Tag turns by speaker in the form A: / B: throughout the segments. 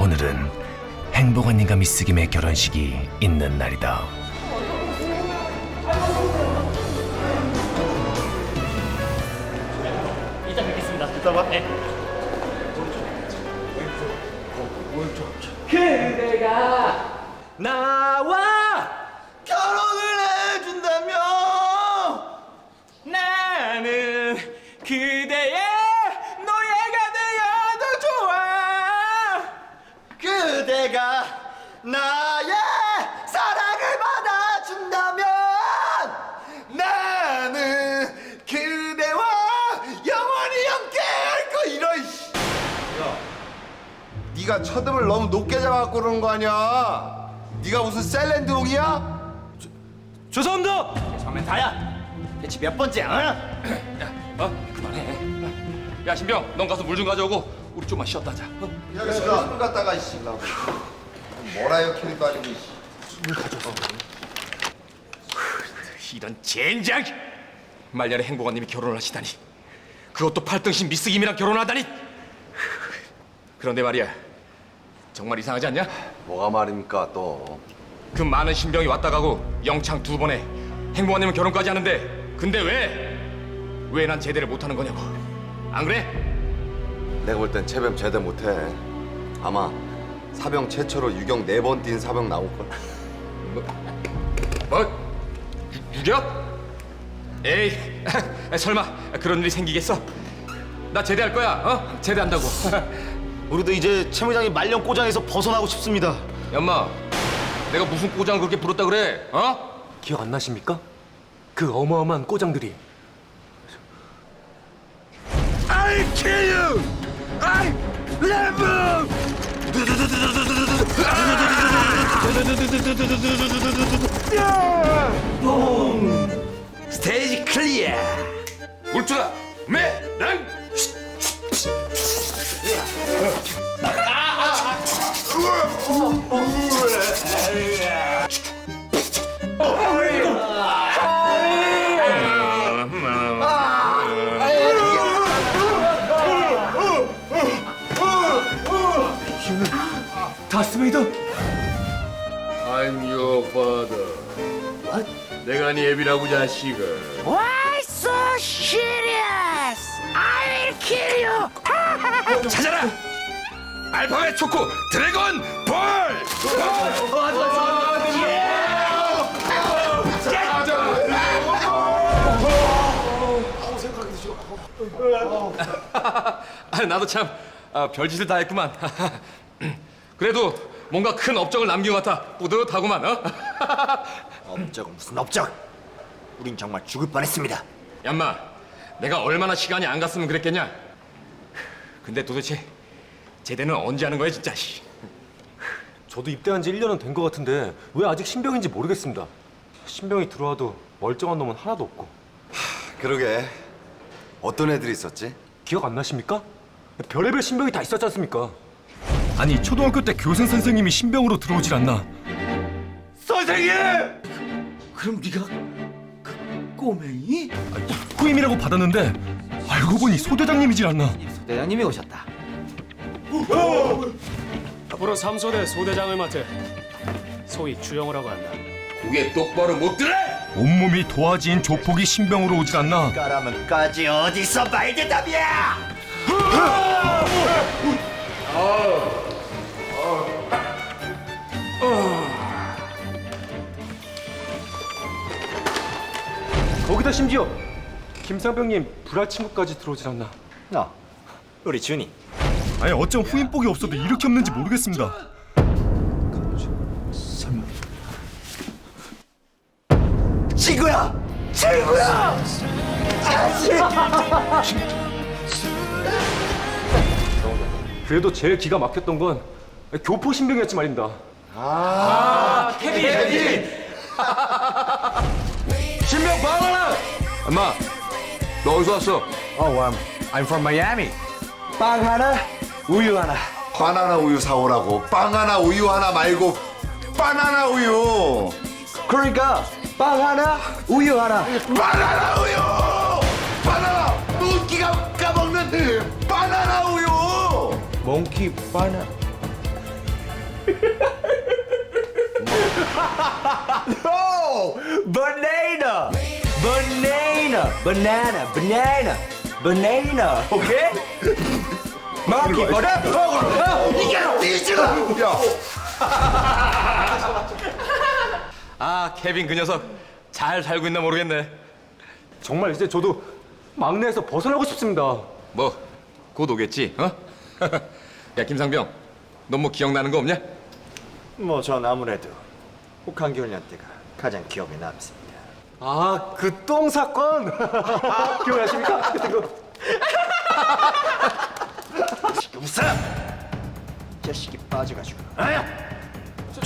A: 오늘은 행복언니가 미스김의 결혼식이 있는 날이다.
B: 이따 뵙겠습니다. 이따 봐. 네. 그대가 나와 나의
C: 사랑을 받아준다면 나는 그대와 영원히 함께할 거 이런 씨. 야, 네가 첫음을 너무 높게 잡아갖고 그러는 거 아니야? 네가 무슨 셀렌드롱이야?
B: 죄송합니다.
C: 처음엔 다야. 대체 몇 번째야? 어?
D: 어? 그만해. 야 신병, 넌 가서 물 좀 가져오고 우리 좀만 쉬었다 하자. 어?
C: 여기 손을 갖다가 이씨 나 뭐라요 캐릭도 아니고.
D: 이런 젠장! 말년에 행복한님이 결혼을 하시다니. 그것도 팔등신 미스 김이랑 결혼하다니. 그런데 말이야, 정말 이상하지 않냐?
C: 뭐가 말입니까 또?
D: 그 많은 신병이 왔다 가고 영창 두 번에 행복한님은 결혼까지 하는데, 근데 왜? 왜 난 제대를 못하는 거냐고. 안 그래?
E: 내가 볼땐 체뱀 제대 못해. 아마 사병 최초로 유경 네번 뛴 사병 나올 걸.
D: 뭐? 유, 유격? 에이, 설마 그런 일이 생기겠어? 나 제대할 거야, 어? 제대한다고.
F: 우리도 이제 채무장이 말년 꼬장에서 벗어나고 싶습니다.
D: 연마, 내가 무슨 꼬장을 그렇게 부렸다 그래? 어?
A: 기억 안 나십니까? 그 어마어마한 꼬장들이
C: 스테이지 클리어.
D: 울트라 매랑
A: 다스베이더
G: I'm your father. 내가 네 애비라고 자식아.
H: Why so serious? I will kill you.
D: 찾아라! 알파벳 초코 드래곤 볼! 아, 나도 참 아, 별짓을 다 했구만. 그래도 뭔가 큰 업적을 남긴 것 같아. 뿌듯하구만. 어?
F: 업적은 무슨 업적? 우린 정말 죽을 뻔했습니다.
D: 얌마, 내가 얼마나 시간이 안 갔으면 그랬겠냐? 근데 도대체 제대는 언제 하는 거야, 진짜? 씨.
I: 저도 입대한 지 1년은 된 것 같은데 왜 아직 신병인지 모르겠습니다. 신병이 들어와도 멀쩡한 놈은 하나도 없고
E: 그러게. 어떤 애들이 있었지?
I: 기억 안 나십니까? 별의별 신병이 다 있었지 않습니까?
A: 아니 초등학교 때 교생 선생님이 신병으로 들어오질 않나?
C: 그럼 네가 그 꼬맹이?
A: 후임이라고 받았는데 알고 보니 소대장님이질 않나?
C: 대장님이 오셨다.
B: 앞으로 삼소대 소대장을 맡을 소위 주영호라고 한다.
D: 고개 똑바로 못 들어!
A: 온몸이 도화지인 조폭이 신병으로 오질 않나?
F: 까라면 까지 어디서 말대답이야?
I: 거기다 심지어 김상병님 불알 친구까지 들어오질 않나?
F: 어, 우리 준이.
A: 아니 어쩜 후임복이 없어도 이렇게 없는지 모르겠습니다.
F: 친구야, 친구야.
I: 그래도 제일 기가 막혔던 건 교포 신병이었지 말입니다.
D: 신명 바나나! 엄마, 너 어디서 왔어?
F: Oh, um, I'm from Miami. 빵 하나, 우유 하나.
E: 바나나 우유 사오라고. 빵 하나, 우유 하나 말고 바나나 우유.
F: 그러니까 빵 하나, 우유 하나.
E: 바나나 우유. 바나나 눈기가 까먹는 바나나 우유.
F: 몽키 바나. no, banana. Banana! Banana! Banana! Okay? Monkey,
C: 뒤지라! 야,
D: 아 케빈 그 녀석 잘 살고 있나 모르겠네.
I: 정말 이제 저도 막내에서 벗어나고 싶습니다.
D: 뭐 곧 오겠지, 어? 야 김상병, 넌 뭐 기억나는 거 없냐?
F: 뭐 전 아무래도 혹한기 훈련 때가 가장 기억에 남습니다.
I: 아, 그 똥 사건 기억나십니까? 그때 그
F: 지금 웃어! 자식이 빠져가지고 아야!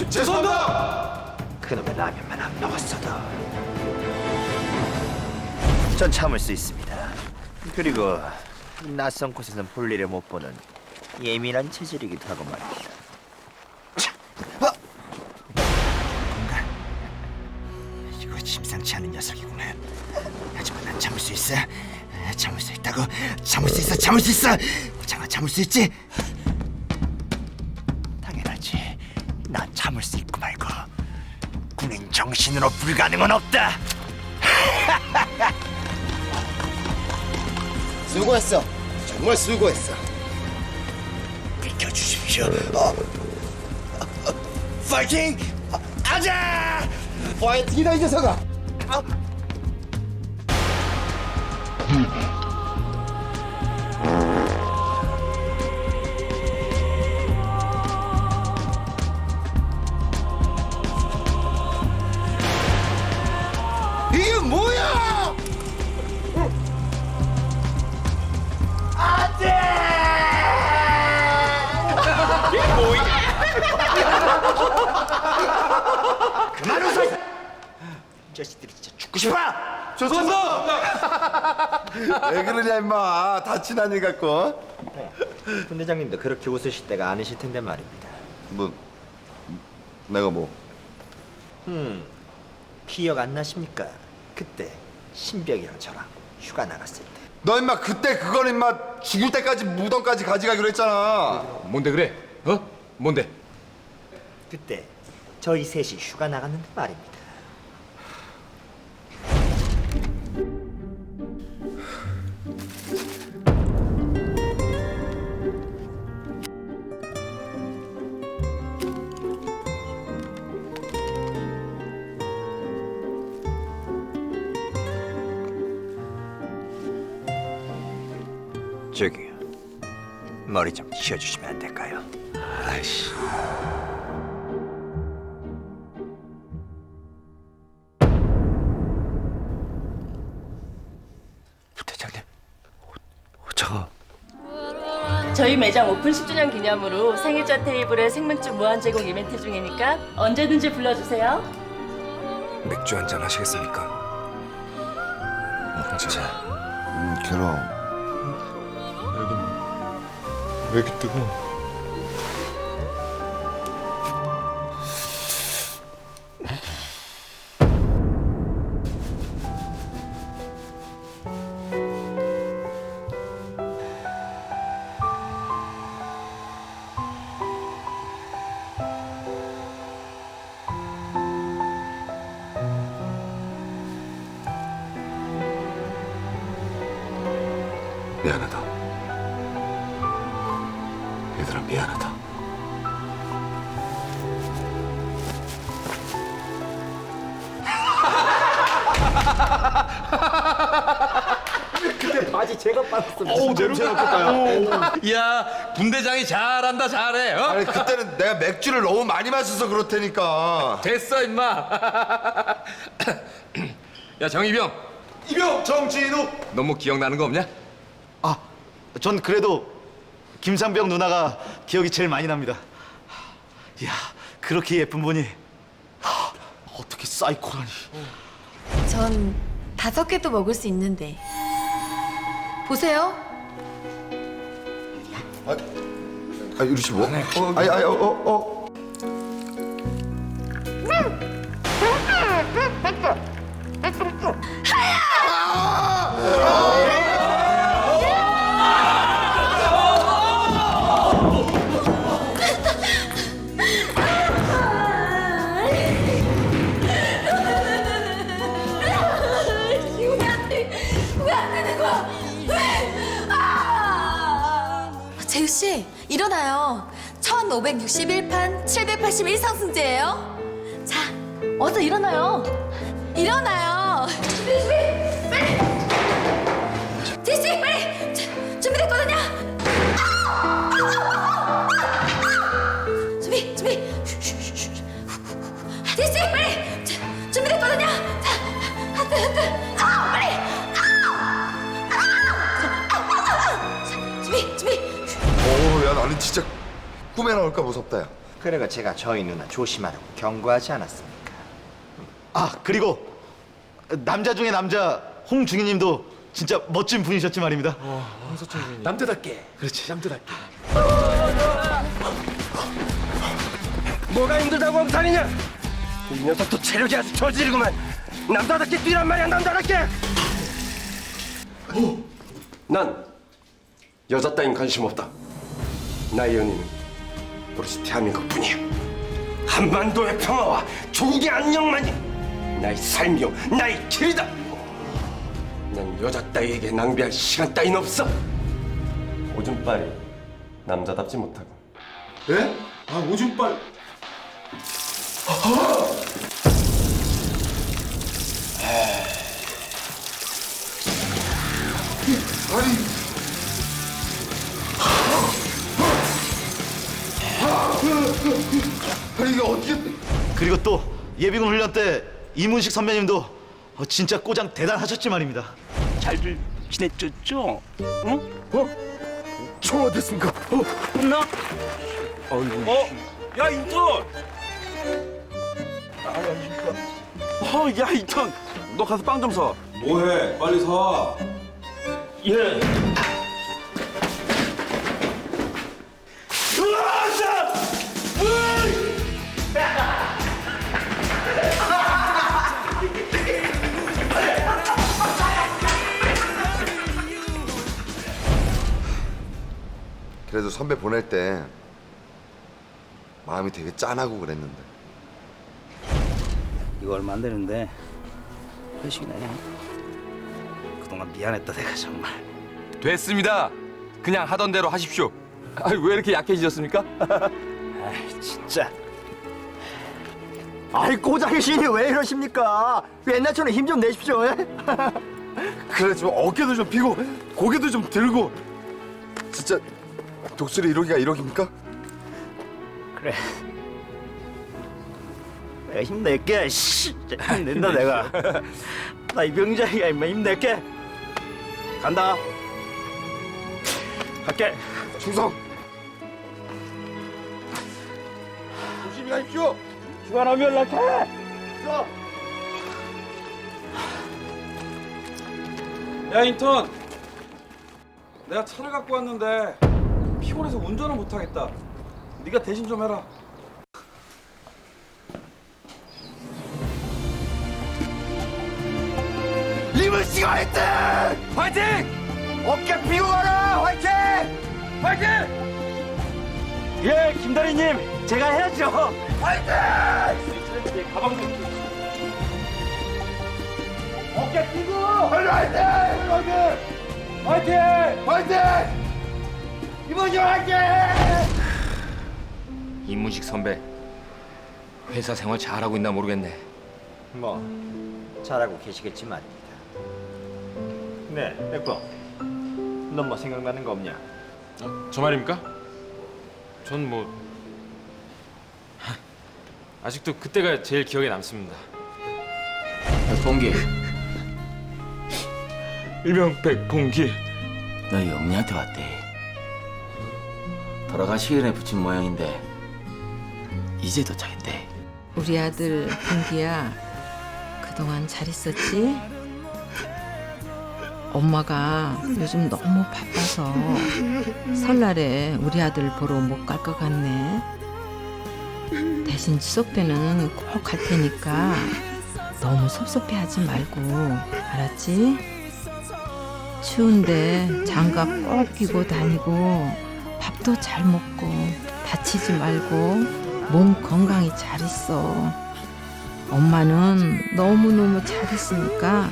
C: 죄송합니다!
F: 그놈의 라면만 안 먹었어도 전 참을 수 있습니다. 그리고 낯선 곳에선 볼일을 못 보는 예민한 체질이기도 하고 말입니다. 참, 어? 녀석이구나. 하지만 난 참을 수 있어. 아, 참을 수 있다고. 참을 수 있어. 참을 수 있어. 장아 참을 수 있지. 당연하지. 난 참을 수 있고 말고. 군인 정신으로 불가능은 없다.
C: 수고했어. 정말 수고했어.
F: 비켜주십시오. 어. 파이팅! 어, 아자!
C: 파이팅이다, 이 녀석아! 뭐야!
F: 그만 웃어! 이 자식들이 진짜 죽고 싶어!
C: 왜 그러냐, 임마. 다 친한 일 같고.
F: 분대장님도 그렇게 웃으실 때가 아니실 텐데 말입니다.
C: 뭐, 내가 뭐.
F: 기억 안 나십니까? 그때 신병이랑 저랑 휴가 나갔을 때
C: 너 임마 그때 그걸 임마 죽을 때까지 무덤까지 가져가기로 했잖아.
D: 뭔데 그래? 어? 뭔데?
F: 그때 저희 셋이 휴가 나갔는데 말입니다. 저기 머리 좀 치워주시면 안 될까요? 아이씨. 부대장님, 저
J: 저희 매장 오픈 10주년 기념으로 생일자 테이블에 생맥주 무한 제공 이벤트 중이니까 언제든지 불러주세요.
A: 맥주 한 잔 하시겠습니까? 언제?
C: 음, 그럼.
A: 왜 이렇게 뜨거? 미안하다. 얘들아 미안하다.
F: 바지 제가 빠졌습니다.
I: 어우, 냄새 맡을까요?
D: 야 분대장이 잘한다 잘해. 어?
C: 아니 그때는 내가 맥주를 너무 많이 마셔서 그렇다니까.
D: 됐어 임마. 야 정이병,
F: 이병 정진우.
D: 너뭐 기억나는 거 없냐?
F: 아, 전 그래도 김상병 누나가 기억이 제일 많이 납니다. 이야, 그렇게 예쁜 분이 하, 어떻게 사이코라니?
K: 전 다섯 개도 먹을 수 있는데. 보세요.
C: 아 유리 씨 뭐? 아니 아니 어 어.
K: 1561판 781 상승제예요. 자, 어서 일어나요. 일어나
C: 꿈에 나올까 무섭다 야
F: 그래가 제가 저희 누나 조심하라고 경고하지 않았습니까?
L: 아 그리고 남자 중에 남자 홍중희님도 진짜 멋진 분이셨지 말입니다.
G: 남자답게. 그렇지, 남자답게.
H: 뭐가 힘들다고 엉탄이냐? 이 녀석도 체력이 아주 저질이구만. 남자답게 뛰란 말이야, 남자답게. 난 여자 따윈 관심 없다. 나의 연인은 오로지 대한민국뿐이야. 한반도의 평화와 조국의 안녕만이 나의 삶이요, 나의 길이다. 난 여자 따위에게 낭비할 시간 따윈 없어. 오줌빨이 남자답지 못하고.
C: 예? 아 오줌빨 아니 아니 이게 어떻게
L: 그리고 또 예비군 훈련 때 이문식 선배님도 어, 진짜 꼬장 대단하셨지 말입니다.
H: 잘들 지냈죠? 응? 어?
C: 총 어땠습니까? 어?
H: 나? 어? 야 인턴! 어, 야 인턴, 너 가서 빵 좀 사.
I: 뭐해? 빨리 사.
H: 예.
C: 그래도 선배 보낼 때 마음이 되게 짠하고 그랬는데
F: 이거 얼마 안 되는데 회식이나 해. 그동안 미안했다 내가 정말.
D: 됐습니다. 그냥 하던 대로 하십시오. 아니, 왜 이렇게 약해지셨습니까?
F: 아이 진짜. 아이 꼬장의 신이 왜 이러십니까? 옛날처럼 힘 좀 내십시오. 예?
C: 그래 좀 어깨도 좀 피고 고개도 좀 들고 진짜 독수리 이러기가 이러기입니까?
F: 그래. 내가 힘낼게. 씨, 힘낸다 내가. 나 이병장이가 임마 힘낼게. 간다. 갈게.
C: 충성 가십시오
H: 휴가나면 연락해.
M: 야 인턴 내가 차를 갖고 왔는데 피곤해서 운전을 못 하겠다 네가 대신 좀 해라
H: 씨가 화이팅! 화이팅! 어깨 가라! 화이팅! 화이팅!
F: 예, 김다리님, 제가 해야죠.
H: 화이팅! 가방 좀 어깨 피고! 화이팅! 화이팅! 화이팅! 화이팅! 이모지 화이팅!
D: 이문식 선배, 회사 생활 잘하고 있나 모르겠네.
F: 뭐 잘하고 계시겠지 말입니다. 네, 백범. 넌뭐 생각나는 거 없냐?
I: 저 말입니까? 전 뭐 아직도 그때가 제일 기억에 남습니다.
D: 동기,
I: 일명 백봉기.
N: 너희 어머니한테 왔대. 돌아가시기 전에 붙인 모양인데 이제 도착했대.
O: 우리 아들 bun기야 그동안 잘 있었지? 엄마가 요즘 너무 바빠서 설날에 우리 아들 보러 못 갈 것 같네. 대신 추석 때는 꼭 갈 테니까 너무 섭섭해 하지 말고 알았지? 추운데 장갑 꼭 끼고 다니고 밥도 잘 먹고 다치지 말고 몸 건강히 잘 있어. 엄마는 너무너무 잘 있으니까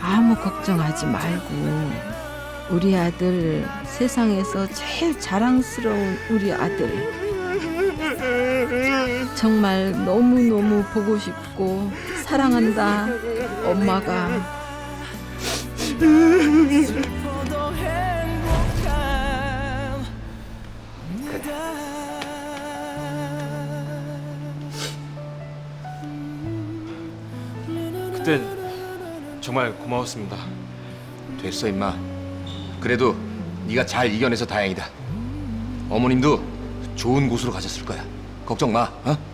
O: 아무 걱정하지 말고 우리 아들 세상에서 제일 자랑스러운 우리 아들 정말 너무너무 보고 싶고 사랑한다 엄마가
D: 그땐 정말 고마웠습니다. 됐어 임마. 그래도 네가 잘 이겨내서 다행이다. 어머님도 좋은 곳으로 가셨을 거야. 걱정 마. 어?